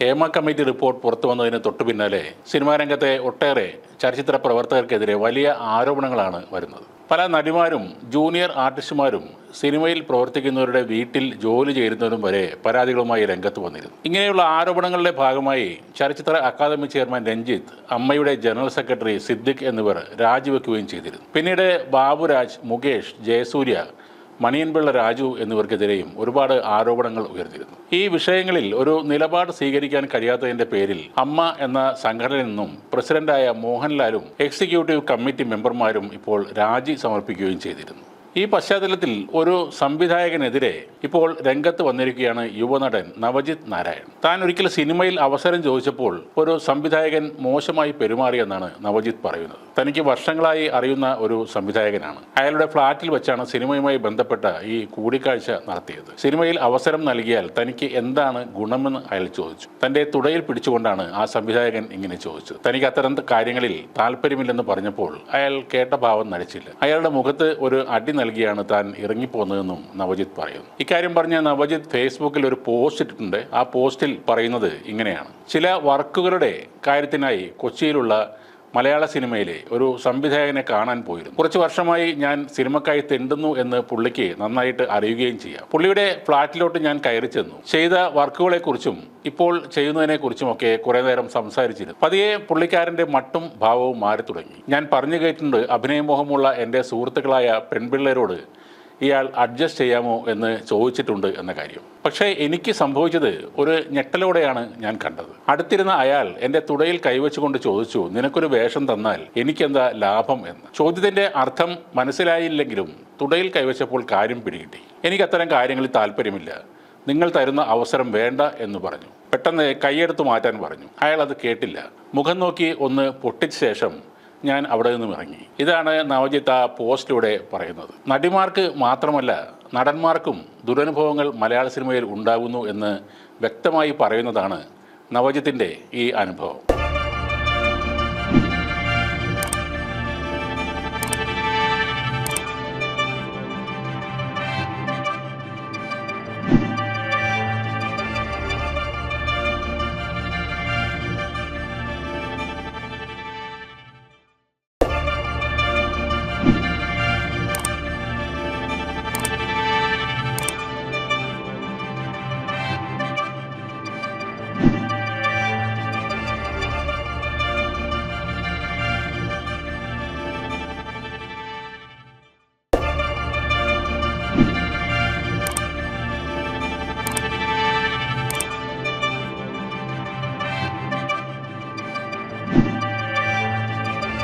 Hema committee report പുറത്തു വന്നതിന് തൊട്ടു പിന്നാലെ സിനിമാ രംഗത്തെ ഒട്ടേറെ ചലച്ചിത്ര പ്രവർത്തകർക്കെതിരെ വലിയ ആരോപണങ്ങളാണ് വരുന്നത്. പല നടിമാരും ജൂനിയർ ആർട്ടിസ്റ്റുമാരും സിനിമയിൽ പ്രവർത്തിക്കുന്നവരുടെ വീട്ടിൽ ജോലി ചേരുന്നവരും വരെ പരാതികളുമായി രംഗത്ത് വന്നിരുന്നു. ഇങ്ങനെയുള്ള ആരോപണങ്ങളുടെ ഭാഗമായി ചലച്ചിത്ര അക്കാദമി ചെയർമാൻ രഞ്ജിത്ത് അമ്മയുടെ ജനറൽ സെക്രട്ടറി സിദ്ദിഖ് എന്നിവർ രാജിവെക്കുകയും ചെയ്തിരുന്നു. പിന്നീട് ബാബുരാജ് മുകേഷ് ജയസൂര്യ മണിയൻപിള്ള രാജു എന്നിവർക്കെതിരെയും ഒരുപാട് ആരോപണങ്ങൾ ഉയർന്നിരുന്നു ഈ വിഷയങ്ങളിൽ ഒരു നിലപാട് സ്വീകരിക്കാൻ കഴിയാത്തതിന്റെ പേരിൽ അമ്മ എന്ന സംഘടനയിൽ നിന്നും പ്രസിഡന്റായ മോഹൻലാലും എക്സിക്യൂട്ടീവ് കമ്മിറ്റി മെമ്പർമാരും ഇപ്പോൾ രാജി സമർപ്പിക്കുകയും ചെയ്തിരുന്നു. ഈ പശ്ചാത്തലത്തിൽ ഒരു സംവിധായകനെതിരെ ഇപ്പോൾ രംഗത്ത് വന്നിരിക്കുകയാണ് യുവനടൻ നവജിത് നാരായൺ. താൻ ഒരിക്കൽ സിനിമയിൽ അവസരം ചോദിച്ചപ്പോൾ ഒരു സംവിധായകൻ മോശമായി പെരുമാറിയെന്നാണ് നവജിത് പറയുന്നത്. തനിക്ക് വർഷങ്ങളായി അറിയുന്ന ഒരു സംവിധായകനാണ്. അയാളുടെ ഫ്ളാറ്റിൽ വെച്ചാണ് സിനിമയുമായി ബന്ധപ്പെട്ട ഈ കൂടിക്കാഴ്ച നടത്തിയത്. സിനിമയിൽ അവസരം നൽകിയാൽ തനിക്ക് എന്താണ് ഗുണമെന്ന് അയാൾ ചോദിച്ചു. തന്റെ തുടയിൽ പിടിച്ചുകൊണ്ടാണ് ആ സംവിധായകൻ ഇങ്ങനെ ചോദിച്ചത്. തനിക്ക് അത്തരം കാര്യങ്ങളിൽ താല്പര്യമില്ലെന്ന് പറഞ്ഞപ്പോൾ അയാൾ കേട്ട ഭാവം നടിച്ചില്ല. അയാളുടെ മുഖത്ത് ഒരു അടി നൽകിയാണ് താൻ ഇറങ്ങിപ്പോന്നതെന്നും നവജിത്ത് പറയുന്നു. ഇക്കാര്യം പറഞ്ഞ നവജിത്ത് ഫേസ്ബുക്കിൽ ഒരു പോസ്റ്റ് ഇട്ടിട്ടുണ്ട്. ആ പോസ്റ്റിൽ പറയുന്നത് ഇങ്ങനെയാണ്. ചില വർക്കുകളുടെ കാര്യത്തിനായി കൊച്ചിയിലുള്ള മലയാള സിനിമയിലെ ഒരു സംവിധായകനെ കാണാൻ പോയിരുന്നു. കുറച്ച് വർഷമായി ഞാൻ സിനിമക്കായി തെണ്ടുന്നു എന്ന് പുള്ളിക്ക് നന്നായിട്ട് അറിയുകയും ചെയ്യാം. പുള്ളിയുടെ ഫ്ളാറ്റിലോട്ട് ഞാൻ കയറി ചെന്നു. ചെയ്ത വർക്കുകളെക്കുറിച്ചും ഇപ്പോൾ ചെയ്യുന്നതിനെക്കുറിച്ചുമൊക്കെ കുറേ നേരം സംസാരിച്ചിരുന്നു. പതിയെ പുള്ളിക്കാരന്റെ മട്ടും ഭാവവും മാറി തുടങ്ങി ഞാൻ പറഞ്ഞു കേട്ടിട്ടുണ്ട് അഭിനയമോഹമുള്ള എന്റെ സുഹൃത്തുക്കളായ പെൺപിള്ളേരോട് ഇയാൾ അഡ്ജസ്റ്റ് ചെയ്യാമോ എന്ന് ചോദിച്ചിട്ടുണ്ട് എന്ന കാര്യം. പക്ഷേ എനിക്ക് സംഭവിച്ചത് ഒരു ഞെട്ടലോടെയാണ് ഞാൻ കണ്ടത്. അടുത്തിരുന്ന അയാൾ എന്റെ തുടയിൽ കൈവച്ചുകൊണ്ട് ചോദിച്ചു നിനക്കൊരു വേഷം തന്നാൽ എനിക്കെന്താ ലാഭം എന്ന്? ചോദ്യത്തിന്റെ അർത്ഥം മനസ്സിലായില്ലെങ്കിലും തുടയിൽ കൈവച്ചപ്പോൾ കാര്യം പിടികിട്ടി. എനിക്ക് അത്തരം കാര്യങ്ങളിൽ താല്പര്യമില്ല. നിങ്ങൾ തരുന്ന അവസരം വേണ്ട എന്ന് പറഞ്ഞു. പെട്ടെന്ന് കൈയെടുത്ത് മാറ്റാൻ പറഞ്ഞു. അയാൾ അത് കേട്ടില്ല. മുഖം നോക്കി ഒന്ന് പൊട്ടിച്ച ശേഷം ഞാൻ അവിടെ നിന്നും ഇറങ്ങി. ഇതാണ് നവജിത്ത് ആ പോസ്റ്റിലൂടെ പറയുന്നത്. നടിമാർക്ക് മാത്രമല്ല നടന്മാർക്കും ദുരനുഭവങ്ങൾ മലയാള സിനിമയിൽ ഉണ്ടാകുന്നു എന്ന് വ്യക്തമായി പറയുന്നതാണ് നവജിത്തിന്റെ ഈ അനുഭവം.